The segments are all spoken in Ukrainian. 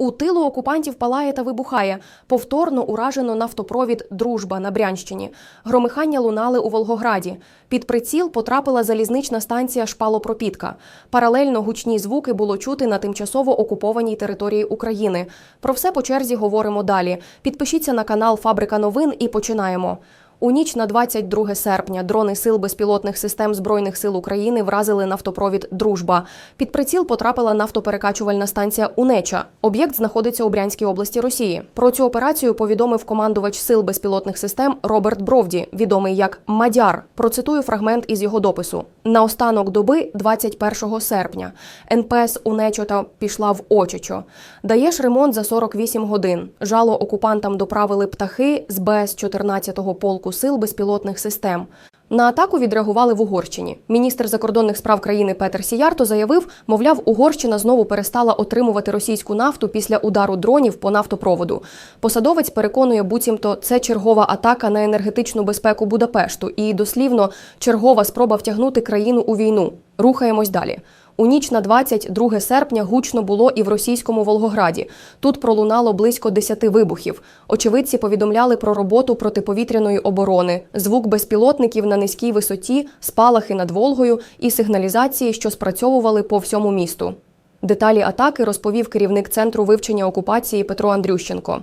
У тилу окупантів палає та вибухає. Повторно уражено нафтопровід Дружба на Брянщині. Громихання лунали у Волгограді. Під приціл потрапила залізнична станція Шпалопропітка. Паралельно гучні звуки було чути на тимчасово окупованій території України. Про все по черзі говоримо далі. Підпишіться на канал Фабрика новин і починаємо. У ніч на 22 серпня дрони сил безпілотних систем Збройних сил України вразили нафтопровід Дружба. Під приціл потрапила нафтоперекачувальна станція Унеча. Об'єкт знаходиться у Брянській області Росії. Про цю операцію повідомив командувач сил безпілотних систем Роберт Бровді, відомий як Мадяр. Процитую фрагмент із його допису. На останок доби, 21 серпня, НПС Унечота пішла в Очечо. Даєш ремонт за 48 годин. Жало окупантам доправили птахи з БС 14-го полку сил безпілотних систем. На атаку відреагували в Угорщині. Міністр закордонних справ країни Петер Сіярто заявив, мовляв, Угорщина знову перестала отримувати російську нафту після удару дронів по нафтопроводу. Посадовець переконує, буцімто це чергова атака на енергетичну безпеку Будапешту і дослівно чергова спроба втягнути країну у війну. Рухаємось далі. У ніч на 22 серпня гучно було і в російському Волгограді. Тут пролунало близько 10 вибухів. Очевидці повідомляли про роботу протиповітряної оборони, звук безпілотників на низькій висоті, спалахи над Волгою і сигналізації, що спрацьовували по всьому місту. Деталі атаки розповів керівник центру вивчення окупації Петро Андрющенко.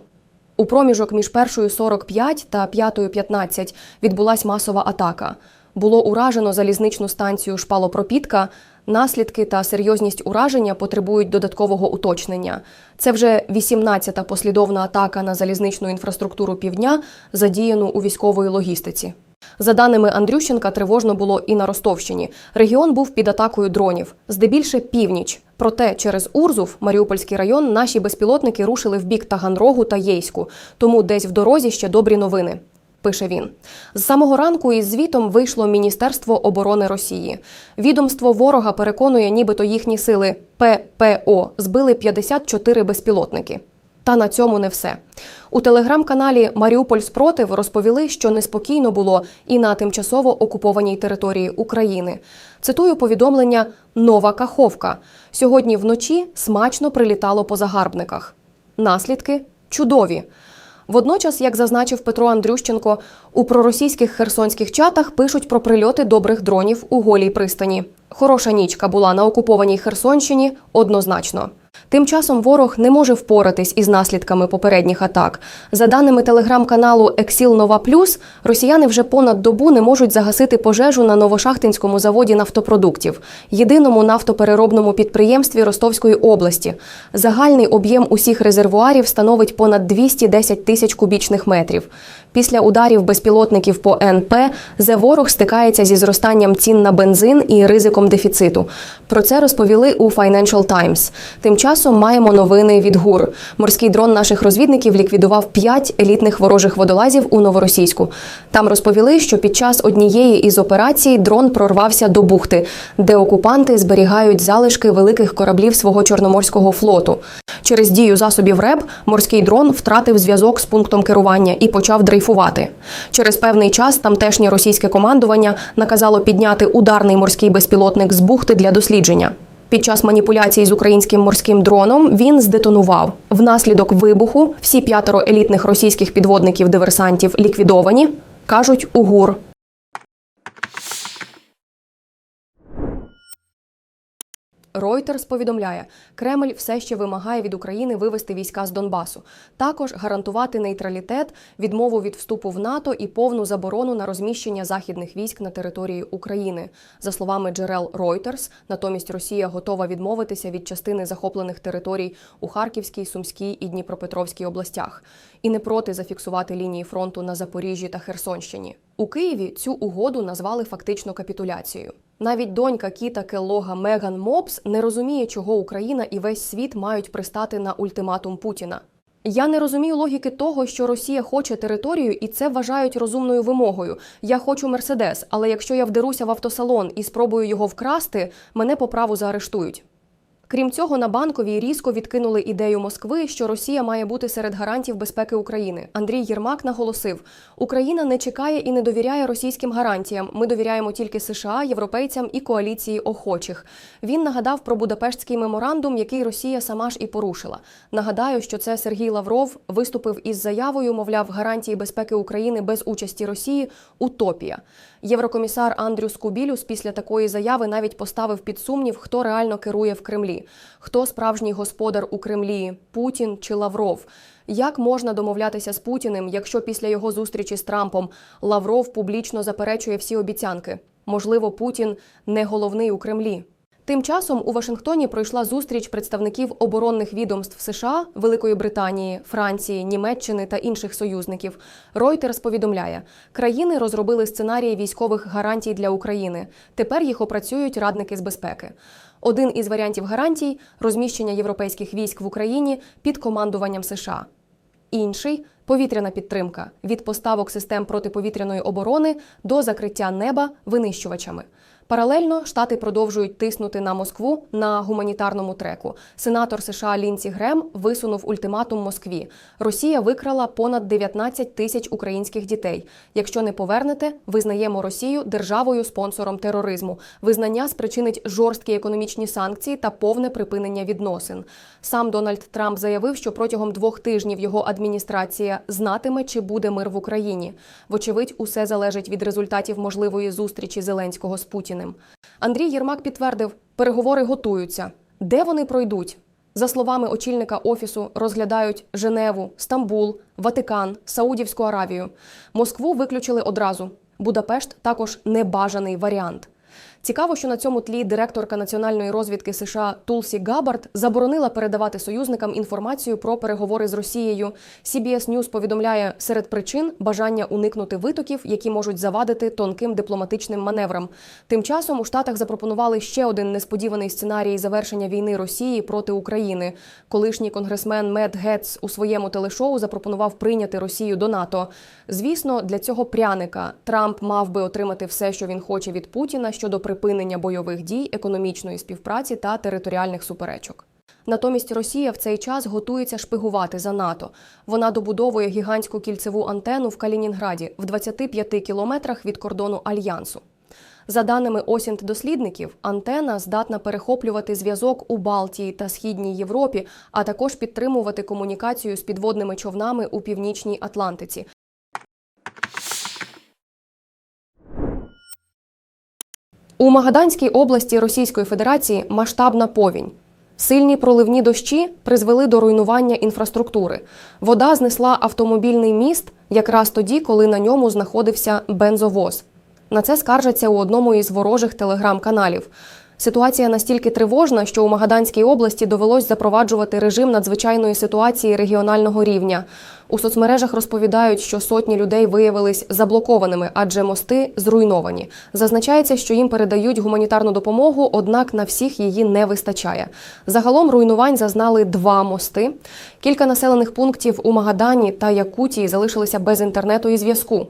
У проміжок між першою 45 та п'ятою 15 відбулась масова атака. Було уражено залізничну станцію Шпалопропітка. Наслідки та серйозність ураження потребують додаткового уточнення. Це вже 18-та послідовна атака на залізничну інфраструктуру півдня, задіяну у військової логістиці. За даними Андрющенка, тривожно було і на Ростовщині. Регіон був під атакою дронів, здебільше північ. Проте через Урзув, Маріупольський район, наші безпілотники рушили в бік Таганрогу та Єйську. Тому десь в дорозі ще добрі новини. Пише він з самого ранку із звітом вийшло Міністерство оборони Росії. Відомство ворога переконує, нібито їхні сили ППО збили 54 безпілотники. Та на цьому не все. У телеграм-каналі Маріуполь Спротив розповіли, що неспокійно було і на тимчасово окупованій території України. Цитую повідомлення Нова Каховка. Сьогодні вночі смачно прилітало по загарбниках. Наслідки чудові. Водночас, як зазначив Петро Андрющенко, у проросійських херсонських чатах пишуть про прильоти добрих дронів у голій пристані. Хороша нічка була на окупованій Херсонщині однозначно. Тим часом ворог не може впоратись із наслідками попередніх атак. За даними телеграм-каналу Ексіл Нова Плюс, росіяни вже понад добу не можуть загасити пожежу на новошахтинському заводі нафтопродуктів, єдиному нафтопереробному підприємстві Ростовської області. Загальний об'єм усіх резервуарів становить понад 210 тисяч кубічних метрів. Після ударів безпілотників по НП зе ворог стикається зі зростанням цін на бензин і ризиком дефіциту. Про це розповіли у Financial Times. Тим часом маємо новини від ГУР. Морський дрон наших розвідників ліквідував п'ять елітних ворожих водолазів у Новоросійську. Там розповіли, що під час однієї із операцій дрон прорвався до бухти, де окупанти зберігають залишки великих кораблів свого чорноморського флоту. Через дію засобів РЕБ морський дрон втратив зв'язок з пунктом керування і почав дрейфувати. Через певний час тамтешнє російське командування наказало підняти ударний морський безпілотник з бухти для дослідження. Під час маніпуляцій з українським морським дроном він здетонував. Внаслідок вибуху всі п'ятеро елітних російських підводників-диверсантів ліквідовані, кажуть у Reuters повідомляє, Кремль все ще вимагає від України вивести війська з Донбасу, також гарантувати нейтралітет, відмову від вступу в НАТО і повну заборону на розміщення західних військ на території України. За словами джерел Reuters, натомість Росія готова відмовитися від частини захоплених територій у Харківській, Сумській і Дніпропетровській областях і не проти зафіксувати лінії фронту на Запоріжжі та Херсонщині. У Києві цю угоду назвали фактично капітуляцією. Навіть донька Кіта Келлога Меган Мопс не розуміє, чого Україна і весь світ мають пристати на ультиматум Путіна. Я не розумію логіки того, що Росія хоче територію, і це вважають розумною вимогою. Я хочу мерседес, але якщо я вдеруся в автосалон і спробую його вкрасти, мене по праву заарештують. Крім цього, на банковій різко відкинули ідею Москви, що Росія має бути серед гарантів безпеки України. Андрій Єрмак наголосив: Україна не чекає і не довіряє російським гарантіям. Ми довіряємо тільки США, європейцям і коаліції охочих. Він нагадав про Будапештський меморандум, який Росія сама ж і порушила. Нагадаю, що це Сергій Лавров виступив із заявою, мовляв, гарантії безпеки України без участі Росії утопія. Єврокомісар Андрюс Кубілюс після такої заяви навіть поставив під сумнів, хто реально керує в Кремлі, хто справжній господар у Кремлі Путін чи Лавров. Як можна домовлятися з Путіним, якщо після його зустрічі з Трампом Лавров публічно заперечує всі обіцянки? Можливо, Путін не головний у Кремлі. Тим часом у Вашингтоні пройшла зустріч представників оборонних відомств США, Великої Британії, Франції, Німеччини та інших союзників. Reuters повідомляє, країни розробили сценарії військових гарантій для України. Тепер їх опрацюють радники з безпеки. Один із варіантів гарантій розміщення європейських військ в Україні під командуванням США. Інший повітряна підтримка від поставок систем протиповітряної оборони до закриття неба винищувачами. Паралельно штати продовжують тиснути на Москву на гуманітарному треку. Сенатор США Лінці Грем висунув ультиматум Москві. Росія викрала понад 19 тисяч українських дітей. Якщо не повернете, визнаємо Росію державою спонсором тероризму. Визнання спричинить жорсткі економічні санкції та повне припинення відносин. Сам Дональд Трамп заявив, що протягом двох тижнів його адміністрація знатиме, чи буде мир в Україні. Вочевидь, усе залежить від результатів можливої зустрічі Зеленського з Путіним. Андрій Єрмак підтвердив, переговори готуються. Де вони пройдуть? За словами очільника офісу, розглядають Женеву, Стамбул, Ватикан, Саудівську Аравію. Москву виключили одразу. Будапешт також небажаний варіант. Цікаво, що на цьому тлі директорка національної розвідки США Тулсі Габард заборонила передавати союзникам інформацію про переговори з Росією. CBS News повідомляє серед причин бажання уникнути витоків, які можуть завадити тонким дипломатичним маневрам. Тим часом у Штатах запропонували ще один несподіваний сценарій завершення війни Росії проти України. Колишній конгресмен Мед Гетц у своєму телешоу запропонував прийняти Росію до НАТО. Звісно, для цього пряника Трамп мав би отримати все, що він хоче від Путіна щодо припинення бойових дій, економічної співпраці та територіальних суперечок. Натомість Росія в цей час готується шпигувати за НАТО. Вона добудовує гігантську кільцеву антенну в Калінінграді в 25 кілометрах від кордону альянсу. За даними осінт дослідників, антена здатна перехоплювати зв'язок у Балтії та Східній Європі, а також підтримувати комунікацію з підводними човнами у північній Атлантиці. У Магаданській області Російської Федерації масштабна повінь. Сильні проливні дощі призвели до руйнування інфраструктури. Вода знесла автомобільний міст якраз тоді, коли на ньому знаходився бензовоз. На це скаржаться у одному із ворожих телеграм-каналів. Ситуація настільки тривожна, що у Магаданській області довелось запроваджувати режим надзвичайної ситуації регіонального рівня. У соцмережах розповідають, що сотні людей виявились заблокованими, адже мости зруйновані. Зазначається, що їм передають гуманітарну допомогу, однак на всіх її не вистачає. Загалом руйнувань зазнали два мости. Кілька населених пунктів у Магадані та Якутії залишилися без інтернету і зв'язку.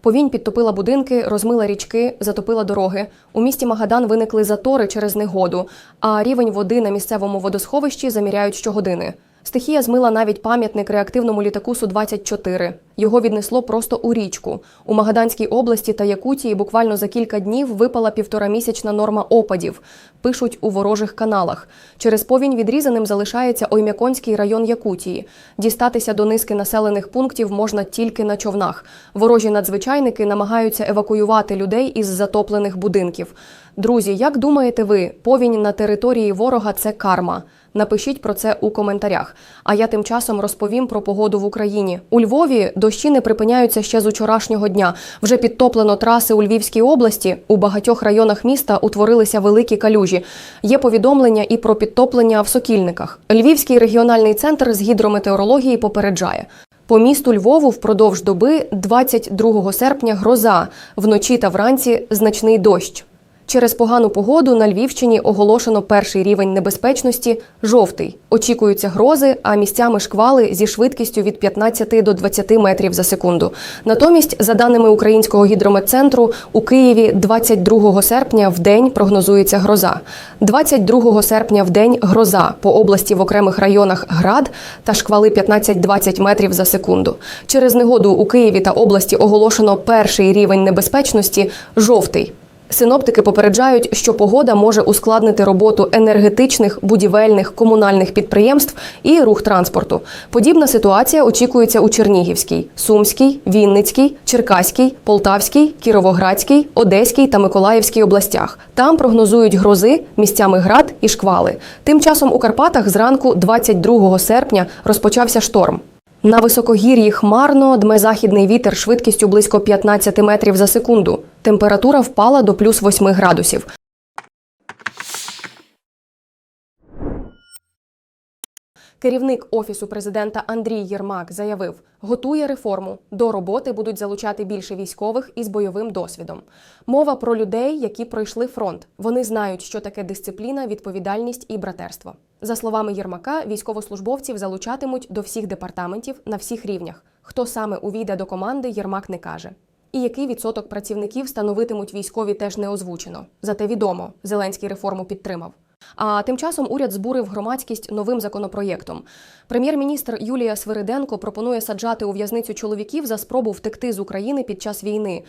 Повінь підтопила будинки, розмила річки, затопила дороги. У місті Магадан виникли затори через негоду, а рівень води на місцевому водосховищі заміряють щогодини. Стихія змила навіть пам'ятник реактивному літаку Су-24. Його віднесло просто у річку. У Магаданській області та Якутії буквально за кілька днів випала півторамісячна норма опадів. Пишуть у ворожих каналах. Через повінь відрізаним залишається Оймяконський район Якутії. Дістатися до низки населених пунктів можна тільки на човнах. Ворожі надзвичайники намагаються евакуювати людей із затоплених будинків. Друзі, як думаєте ви, повінь на території ворога це карма? Напишіть про це у коментарях. А я тим часом розповім про погоду в Україні. У Львові дощі не припиняються ще з учорашнього дня. Вже підтоплено траси у Львівській області. У багатьох районах міста утворилися великі калюжі. Є повідомлення і про підтоплення в сокільниках. Львівський регіональний центр з гідрометеорології попереджає. По місту Львову впродовж доби 22 серпня гроза, вночі та вранці значний дощ. Через погану погоду на Львівщині оголошено перший рівень небезпечності жовтий. Очікуються грози, а місцями шквали зі швидкістю від 15 до 20 метрів за секунду. Натомість, за даними українського гідрометцентру, у Києві 22 серпня в день прогнозується гроза. 22 серпня в день гроза по області в окремих районах град та шквали 15-20 метрів за секунду. Через негоду у Києві та області оголошено перший рівень небезпечності жовтий. Синоптики попереджають, що погода може ускладнити роботу енергетичних, будівельних, комунальних підприємств і рух транспорту. Подібна ситуація очікується у Чернігівській, Сумській, Вінницькій, Черкаській, Полтавській, Кіровоградській, Одеській та Миколаївській областях. Там прогнозують грози, місцями град і шквали. Тим часом у Карпатах зранку 22 серпня розпочався шторм. На високогір'ї хмарно дме західний вітер швидкістю близько 15 метрів за секунду. Температура впала до плюс 8 градусів. Керівник офісу президента Андрій Єрмак заявив, готує реформу. До роботи будуть залучати більше військових із бойовим досвідом. Мова про людей, які пройшли фронт. Вони знають, що таке дисципліна, відповідальність і братерство. За словами Єрмака, військовослужбовців залучатимуть до всіх департаментів на всіх рівнях. Хто саме увійде до команди, Єрмак не каже. І який відсоток працівників становитимуть військові теж не озвучено. Зате відомо, Зеленський реформу підтримав. А тим часом уряд збурив громадськість новим законопроєктом. Прем'єр-міністр Юлія Свириденко пропонує саджати у в'язницю чоловіків за спробу втекти з України під час війни.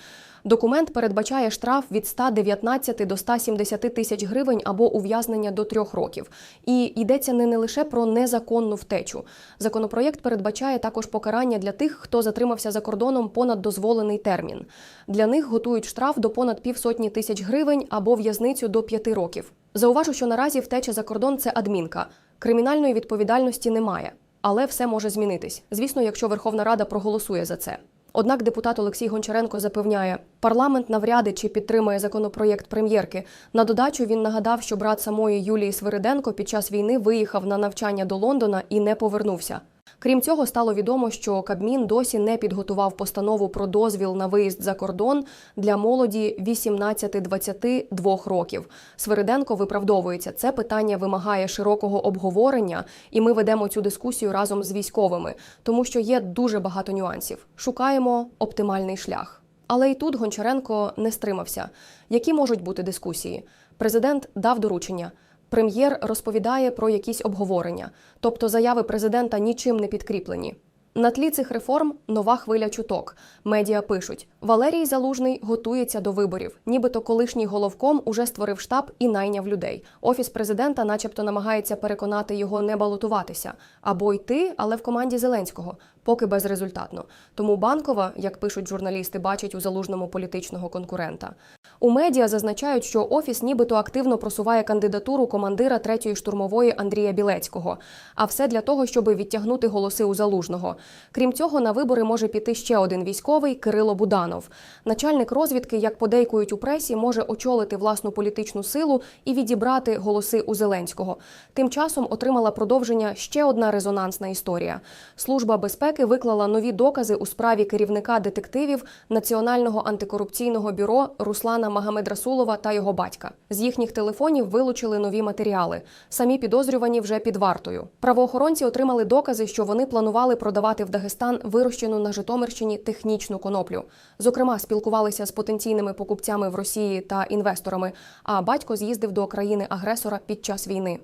Документ передбачає штраф від 119 до 170 тисяч гривень або ув'язнення до трьох років. І йдеться не, лише про незаконну втечу. Законопроєкт передбачає також покарання для тих, хто затримався за кордоном понад дозволений термін. Для них готують штраф до понад півсотні тисяч гривень або в'язницю до п'яти років. Зауважу, що наразі втеча за кордон це адмінка. Кримінальної відповідальності немає, але все може змінитись. Звісно, якщо Верховна Рада проголосує за це. Однак депутат Олексій Гончаренко запевняє, парламент навряди чи підтримує законопроєкт прем'єрки. На додачу він нагадав, що брат самої Юлії Свириденко під час війни виїхав на навчання до Лондона і не повернувся. Крім цього, стало відомо, що Кабмін досі не підготував постанову про дозвіл на виїзд за кордон для молоді 18-22 років. Свириденко виправдовується. Це питання вимагає широкого обговорення, і ми ведемо цю дискусію разом з військовими, тому що є дуже багато нюансів. Шукаємо оптимальний шлях. Але і тут Гончаренко не стримався. Які можуть бути дискусії? Президент дав доручення. Прем'єр розповідає про якісь обговорення, тобто заяви президента нічим не підкріплені. На тлі цих реформ нова хвиля чуток. Медіа пишуть: Валерій Залужний готується до виборів, нібито колишній головком уже створив штаб і найняв людей. Офіс президента, начебто, намагається переконати його не балотуватися або йти, але в команді Зеленського, поки безрезультатно. Тому банкова, як пишуть журналісти, бачить у залужному політичного конкурента. У медіа зазначають, що офіс нібито активно просуває кандидатуру командира 3-ї штурмової Андрія Білецького. А все для того, щоб відтягнути голоси у залужного. Крім цього, на вибори може піти ще один військовий Кирило Буданов. Начальник розвідки, як подейкують у пресі, може очолити власну політичну силу і відібрати голоси у Зеленського. Тим часом отримала продовження ще одна резонансна історія. Служба безпеки виклала нові докази у справі керівника детективів Національного антикорупційного бюро Руслана Магомедрасулова та його батька. З їхніх телефонів вилучили нові матеріали. Самі підозрювані вже під вартою. Правоохоронці отримали докази, що вони планували продавати в Дагестан вирощену на Житомирщині технічну коноплю. Зокрема, спілкувалися з потенційними покупцями в Росії та інвесторами. А батько з'їздив до країни-агресора під час війни.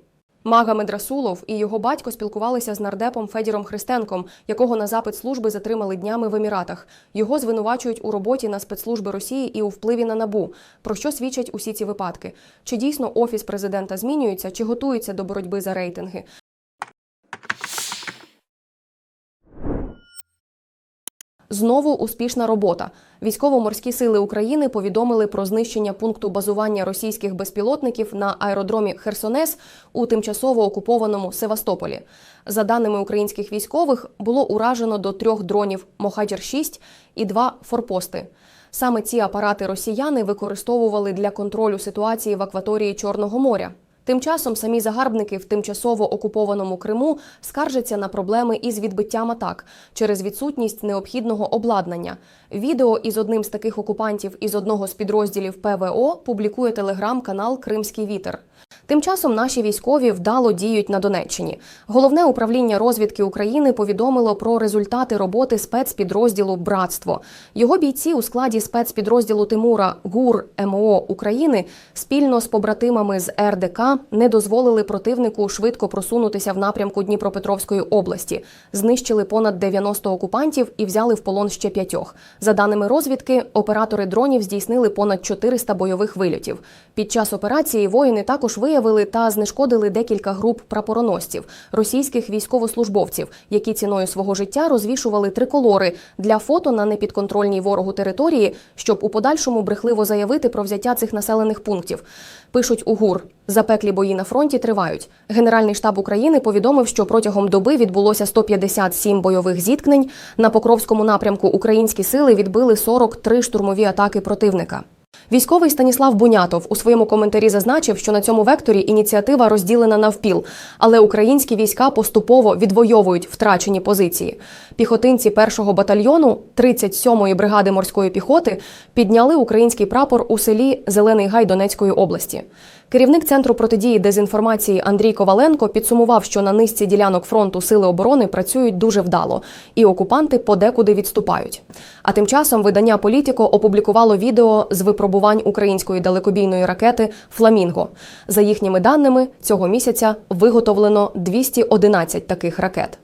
Магомед Расулов і його батько спілкувалися з нардепом Федіром Христенком, якого на запит служби затримали днями в Еміратах. Його звинувачують у роботі на спецслужби Росії і у впливі на набу. Про що свідчать усі ці випадки? Чи дійсно офіс президента змінюється, чи готується до боротьби за рейтинги? Знову успішна робота. Військово-морські сили України повідомили про знищення пункту базування російських безпілотників на аеродромі Херсонес у тимчасово окупованому Севастополі. За даними українських військових, було уражено до трьох дронів Мохаджер 6 і два форпости. Саме ці апарати росіяни використовували для контролю ситуації в акваторії Чорного моря. Тим часом самі загарбники в тимчасово окупованому Криму скаржаться на проблеми із відбиттям атак через відсутність необхідного обладнання. Відео із одним з таких окупантів із одного з підрозділів ПВО публікує телеграм-канал Кримський вітер. Тим часом наші військові вдало діють на Донеччині. Головне управління розвідки України повідомило про результати роботи спецпідрозділу Братство. Його бійці у складі спецпідрозділу Тимура ГУР МО України спільно з побратимами з РДК не дозволили противнику швидко просунутися в напрямку Дніпропетровської області. Знищили понад 90 окупантів і взяли в полон ще п'ятьох. За даними розвідки, оператори дронів здійснили понад 400 бойових вильотів. Під час операції воїни також виявили та знешкодили декілька груп прапороносців, російських військовослужбовців, які ціною свого життя розвішували триколори для фото на непідконтрольній ворогу території, щоб у подальшому брехливо заявити про взяття цих населених пунктів. Пишуть у ГУР. Запеклі бої на фронті тривають. Генеральний штаб України повідомив, що протягом доби відбулося 157 бойових зіткнень. На Покровському напрямку українські сили відбили 43 штурмові атаки противника. Військовий Станіслав Бунятов у своєму коментарі зазначив, що на цьому векторі ініціатива розділена навпіл, але українські війська поступово відвоюють втрачені позиції. Піхотинці першого батальйону 37-ї бригади морської піхоти підняли український прапор у селі Зелений Гай Донецької області. Керівник центру протидії дезінформації Андрій Коваленко підсумував, що на низці ділянок фронту сили оборони працюють дуже вдало, і окупанти подекуди відступають. А тим часом видання Політіко опублікувало відео з випробувань української далекобійної ракети Фламінго. За їхніми даними, цього місяця виготовлено 211 таких ракет.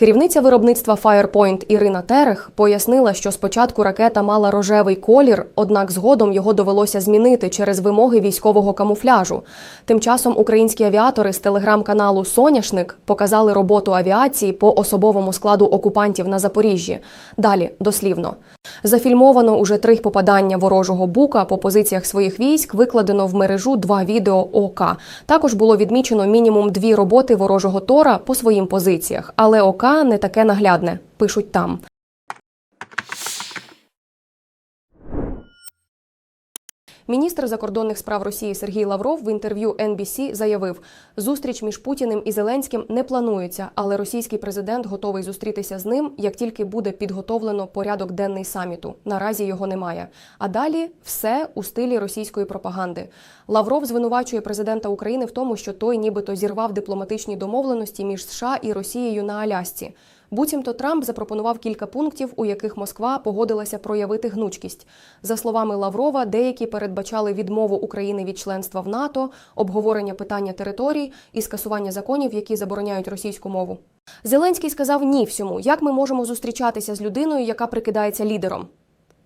Керівниця виробництва Firepoint Ірина Терех пояснила, що спочатку ракета мала рожевий колір, однак згодом його довелося змінити через вимоги військового камуфляжу. Тим часом українські авіатори з телеграм-каналу Соняшник показали роботу авіації по особовому складу окупантів на Запоріжжі. Далі дослівно. Зафільмовано уже три попадання ворожого бука по позиціях своїх військ. Викладено в мережу два відео ОК. Також було відмічено мінімум дві роботи ворожого тора по своїм позиціях, але ОК не таке наглядне. Пишуть там. Міністр закордонних справ Росії Сергій Лавров в інтерв'ю NBC заявив, зустріч між Путіним і Зеленським не планується, але російський президент готовий зустрітися з ним, як тільки буде підготовлено порядок денний саміту. Наразі його немає. А далі все у стилі російської пропаганди. Лавров звинувачує президента України в тому, що той нібито зірвав дипломатичні домовленості між США і Росією на Алясці. Буцімто Трамп запропонував кілька пунктів, у яких Москва погодилася проявити гнучкість. За словами Лаврова, деякі передбачали відмову України від членства в НАТО, обговорення питання територій і скасування законів, які забороняють російську мову. Зеленський сказав ні всьому. Як ми можемо зустрічатися з людиною, яка прикидається лідером?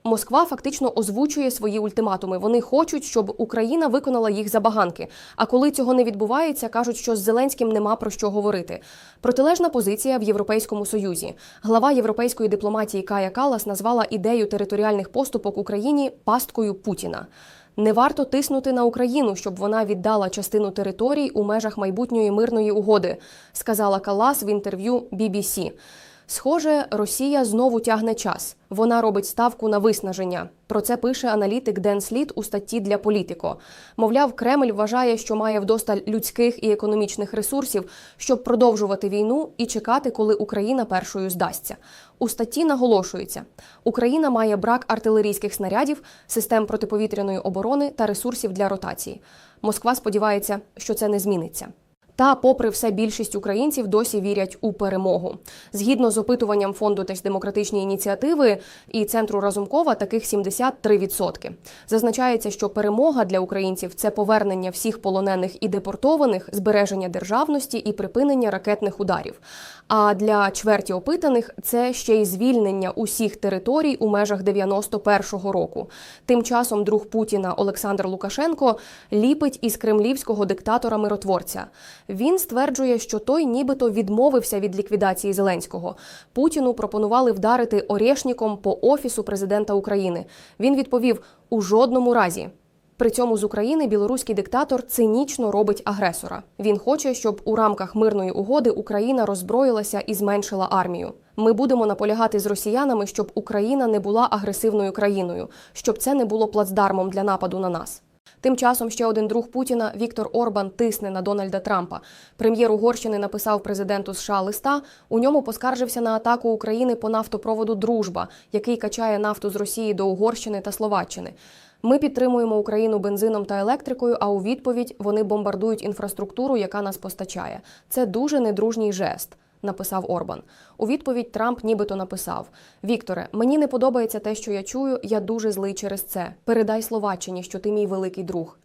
Москва фактично озвучує свої ультиматуми. Вони хочуть, щоб Україна виконала їх забаганки. А коли цього не відбувається, кажуть, що з Зеленським нема про що говорити. Протилежна позиція в Європейському Союзі. Глава європейської дипломатії Кая Калас назвала ідею територіальних поступок Україні пасткою Путіна. Не варто тиснути на Україну, щоб вона віддала частину територій у межах майбутньої мирної угоди, сказала Калас в інтерв'ю BBC. Схоже, Росія знову тягне час. Вона робить ставку на виснаження. Про це пише аналітик Ден Сліт у статті для Політико. Мовляв, Кремль вважає, що має вдосталь людських і економічних ресурсів, щоб продовжувати війну і чекати, коли Україна першою здасться. У статті наголошується: Україна має брак артилерійських снарядів, систем протиповітряної оборони та ресурсів для ротації. Москва сподівається, що це не зміниться. Та, попри все, більшість українців досі вірять у перемогу. Згідно з опитуванням фонду теж демократичні ініціативи і центру Разумкова, таких 73%. Зазначається, що перемога для українців це повернення всіх полонених і депортованих, збереження державності і припинення ракетних ударів. А для чверті опитаних це ще й звільнення усіх територій у межах 91-го року. Тим часом друг Путіна Олександр Лукашенко ліпить із кремлівського диктатора миротворця. Він стверджує, що той нібито відмовився від ліквідації Зеленського. Путіну пропонували вдарити Орєшніком по офісу президента України. Він відповів у жодному разі. При цьому з України білоруський диктатор цинічно робить агресора. Він хоче, щоб у рамках мирної угоди Україна роззброїлася і зменшила армію. Ми будемо наполягати з росіянами, щоб Україна не була агресивною країною, щоб це не було плацдармом для нападу на нас. Тим часом ще один друг Путіна Віктор Орбан тисне на Дональда Трампа. Прем'єр Угорщини написав президенту США листа. У ньому поскаржився на атаку України по нафтопроводу Дружба, який качає нафту з Росії до Угорщини та Словаччини. Ми підтримуємо Україну бензином та електрикою. А у відповідь вони бомбардують інфраструктуру, яка нас постачає. Це дуже недружній жест. Написав Орбан. У відповідь Трамп нібито написав: Вікторе, мені не подобається те, що я чую. Я дуже злий через це. Передай Словаччині, що ти мій великий друг.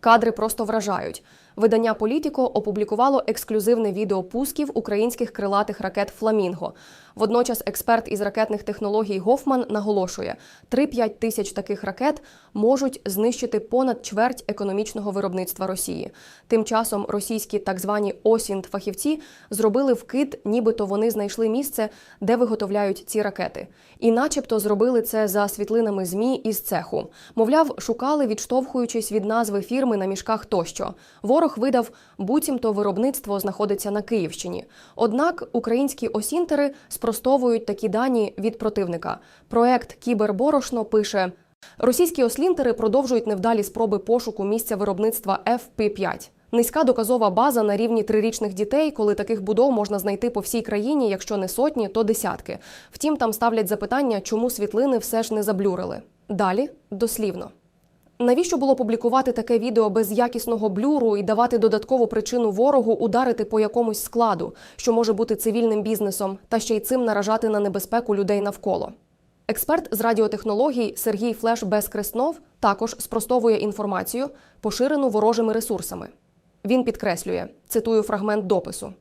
Кадри просто вражають. Видання Політіко опублікувало ексклюзивне відео пусків українських крилатих ракет Фламінго. Водночас експерт із ракетних технологій Гофман наголошує, 3-5 тисяч таких ракет можуть знищити понад чверть економічного виробництва Росії. Тим часом російські так звані осінт фахівці зробили вкид, нібито вони знайшли місце, де виготовляють ці ракети. І, начебто, зробили це за світлинами змі із цеху. Мовляв, шукали, відштовхуючись від назви фірми на мішках тощо. Ворог видав, буцімто виробництво знаходиться на Київщині. Однак українські осінтери спростовують такі дані від противника. Проект Кіберборошно пише. Російські ослінтери продовжують невдалі спроби пошуку місця виробництва FP5. Низька доказова база на рівні трирічних дітей, коли таких будов можна знайти по всій країні, якщо не сотні, то десятки. Втім, там ставлять запитання, чому світлини все ж не заблюрили. Далі дослівно. Навіщо було публікувати таке відео без якісного блюру і давати додаткову причину ворогу ударити по якомусь складу, що може бути цивільним бізнесом, та ще й цим наражати на небезпеку людей навколо? Експерт з радіотехнологій Сергій Флеш Безкреснов також спростовує інформацію, поширену ворожими ресурсами. Він підкреслює, цитую фрагмент допису.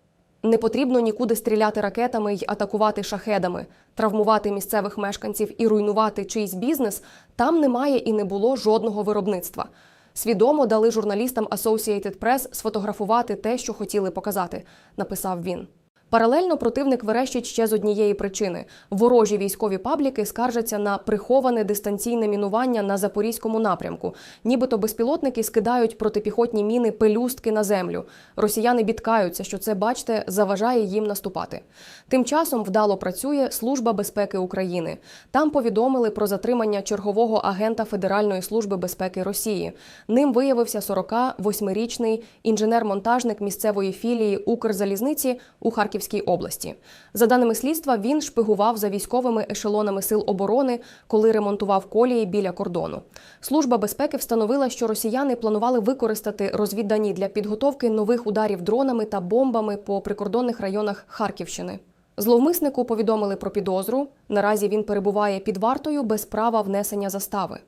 Не потрібно нікуди стріляти ракетами й атакувати шахедами, травмувати місцевих мешканців і руйнувати чийсь бізнес. Там немає і не було жодного виробництва. Свідомо дали журналістам Associated Press сфотографувати те, що хотіли показати, написав він. Паралельно противник верещить ще з однієї причини: ворожі військові пабліки скаржаться на приховане дистанційне мінування на запорізькому напрямку. Нібито безпілотники скидають протипіхотні міни пелюстки на землю. Росіяни бідкаються, що це, бачте, заважає їм наступати. Тим часом вдало працює Служба безпеки України. Там повідомили про затримання чергового агента Федеральної служби безпеки Росії. Ним виявився 48-річний інженер-монтажник місцевої філії Укрзалізниці у Харківській області. За даними слідства, він шпигував за військовими ешелонами сил оборони, коли ремонтував колії біля кордону. Служба безпеки встановила, що росіяни планували використати розвіддані для підготовки нових ударів дронами та бомбами по прикордонних районах Харківщини. Зловмиснику повідомили про підозру. Наразі він перебуває під вартою без права внесення застави.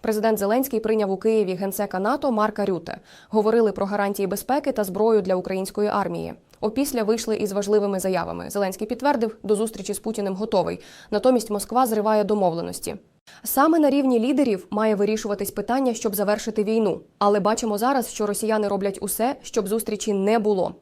Президент Зеленський прийняв у Києві генсека НАТО Марка Рюте. Говорили про гарантії безпеки та зброю для української армії. Опісля вийшли із важливими заявами. Зеленський підтвердив, до зустрічі з Путіним готовий. Натомість Москва зриває домовленості. Саме на рівні лідерів має вирішуватись питання, щоб завершити війну. Але бачимо зараз, що росіяни роблять усе, щоб зустрічі не було.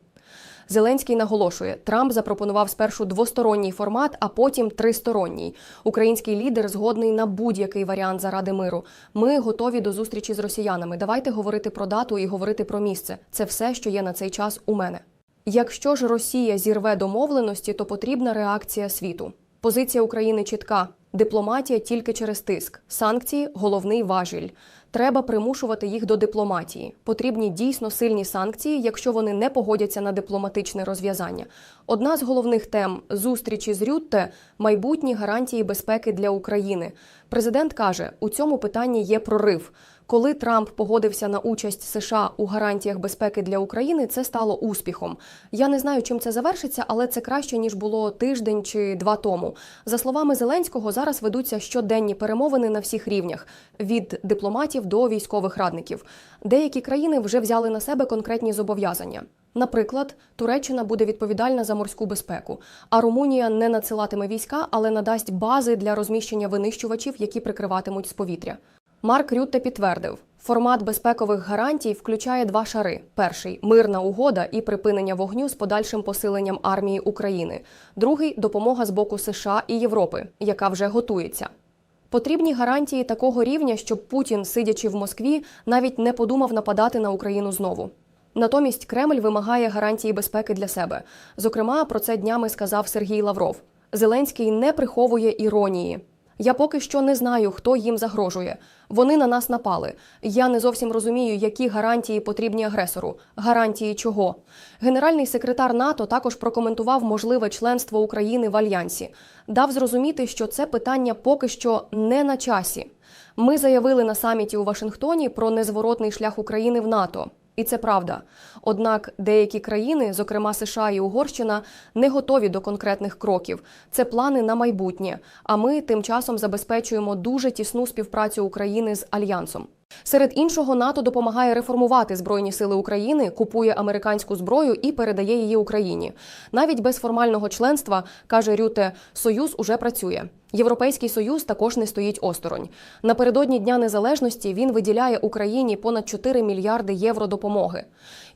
Зеленський наголошує, Трамп запропонував спершу двосторонній формат, а потім тристоронній. Український лідер згодний на будь-який варіант заради миру. Ми готові до зустрічі з росіянами. Давайте говорити про дату і говорити про місце. Це все, що є на цей час у мене. Якщо ж Росія зірве домовленості, то потрібна реакція світу. Позиція України чітка: дипломатія тільки через тиск, санкції головний важіль. Треба примушувати їх до дипломатії. Потрібні дійсно сильні санкції, якщо вони не погодяться на дипломатичне розв'язання. Одна з головних тем зустрічі з Рютте майбутні гарантії безпеки для України. Президент каже, у цьому питанні є прорив. Коли Трамп погодився на участь США у гарантіях безпеки для України, це стало успіхом. Я не знаю, чим це завершиться, але це краще ніж було тиждень чи два тому. За словами Зеленського, зараз ведуться щоденні перемовини на всіх рівнях від дипломатів до військових радників. Деякі країни вже взяли на себе конкретні зобов'язання. Наприклад, Туреччина буде відповідальна за морську безпеку, а Румунія не надсилатиме війська, але надасть бази для розміщення винищувачів, які прикриватимуть з повітря. Марк Рютте підтвердив, формат безпекових гарантій включає два шари: перший мирна угода і припинення вогню з подальшим посиленням армії України. Другий допомога з боку США і Європи, яка вже готується. Потрібні гарантії такого рівня, щоб Путін, сидячи в Москві, навіть не подумав нападати на Україну знову. Натомість Кремль вимагає гарантії безпеки для себе. Зокрема, про це днями сказав Сергій Лавров. Зеленський не приховує іронії. Я поки що не знаю, хто їм загрожує. Вони на нас напали. Я не зовсім розумію, які гарантії потрібні агресору. Гарантії чого? Генеральний секретар НАТО також прокоментував можливе членство України в альянсі. Дав зрозуміти, що це питання поки що не на часі. Ми заявили на саміті у Вашингтоні про незворотний шлях України в НАТО. І це правда. Однак деякі країни, зокрема США і Угорщина, не готові до конкретних кроків. Це плани на майбутнє. А ми тим часом забезпечуємо дуже тісну співпрацю України з альянсом. Серед іншого, НАТО допомагає реформувати збройні сили України, купує американську зброю і передає її Україні. Навіть без формального членства каже Рюте, Союз уже працює. Європейський союз також не стоїть осторонь. Напередодні Дня Незалежності він виділяє Україні понад 4 мільярди євро допомоги.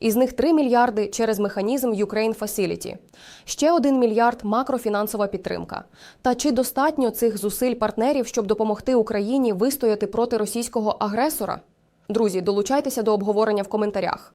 Із них 3 мільярди через механізм Ukraine Facility. Ще 1 мільярд макрофінансова підтримка. Та чи достатньо цих зусиль партнерів, щоб допомогти Україні вистояти проти російського агресора? Друзі, долучайтеся до обговорення в коментарях.